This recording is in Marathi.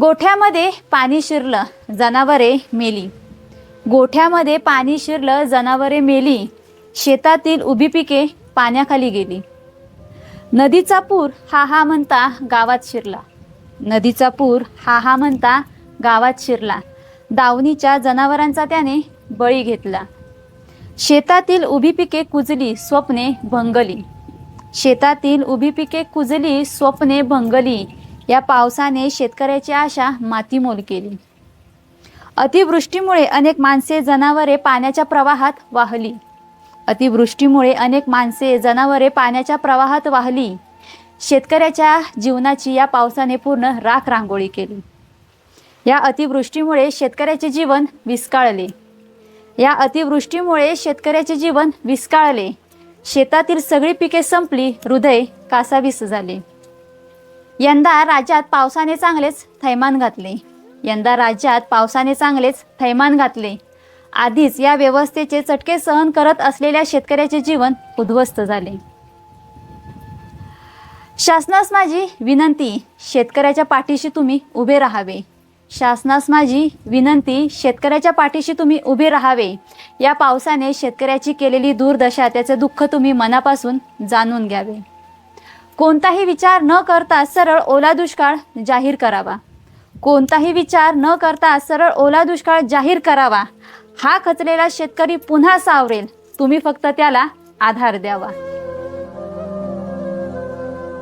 गोठ्यामध्ये पाणी शिरलं जनावरे मेली. गोठ्यामध्ये पाणी शिरलं जनावरे मेली. शेतातील उभी पिके पाण्याखाली गेली. नदीचा पूर हा हा म्हणता गावात शिरला. नदीचा पूर हा हा म्हणता गावात शिरला. दावणीच्या जनावरांचा त्याने बळी घेतला. शेतातील उभी पिके कुजली स्वप्ने भंगली. शेतातील उभी पिके कुजली स्वप्ने भंगली. या पावसाने शेतकऱ्याची आशा मातीमोल केली. अतिवृष्टीमुळे अनेक माणसे जनावरे पाण्याच्या प्रवाहात वाहली. अतिवृष्टीमुळे अनेक माणसे जनावरे पाण्याच्या प्रवाहात वाहली. शेतकऱ्याच्या जीवनाची या पावसाने पूर्ण राख रांगोळी केली. या अतिवृष्टीमुळे शेतकऱ्याचे जीवन विस्काळले. या अतिवृष्टीमुळे शेतकऱ्याचे जीवन विस्काळले. शेतातील सगळी पिके संपली हृदय कासावीस झाले. यंदा राज्यात पावसाने चांगलेच थैमान घातले. यंदा राज्यात पावसाने चांगलेच थैमान घातले. आधीच या व्यवस्थेचे चटके सहन करत असलेल्या शेतकऱ्याचे जीवन उद्ध्वस्त झाले. शासनास माझी विनंती शेतकऱ्याच्या पाठीशी तुम्ही उभे राहावे. शासनास माझी विनंती शेतकऱ्याच्या पाठीशी तुम्ही उभे राहावे. या पावसाने शेतकऱ्याची केलेली दुर्दशा त्याचे दुःख तुम्ही मनापासून जाणून घ्यावे. कोणताही विचार न करता सरळ ओला दुष्काळ जाहीर करावा. कोणताही विचार न करता सरळ ओला दुष्काळ जाहीर करावा. हा खचलेला शेतकरी पुन्हा सावरेल. तुम्ही फक्त त्याला आधार द्यावा.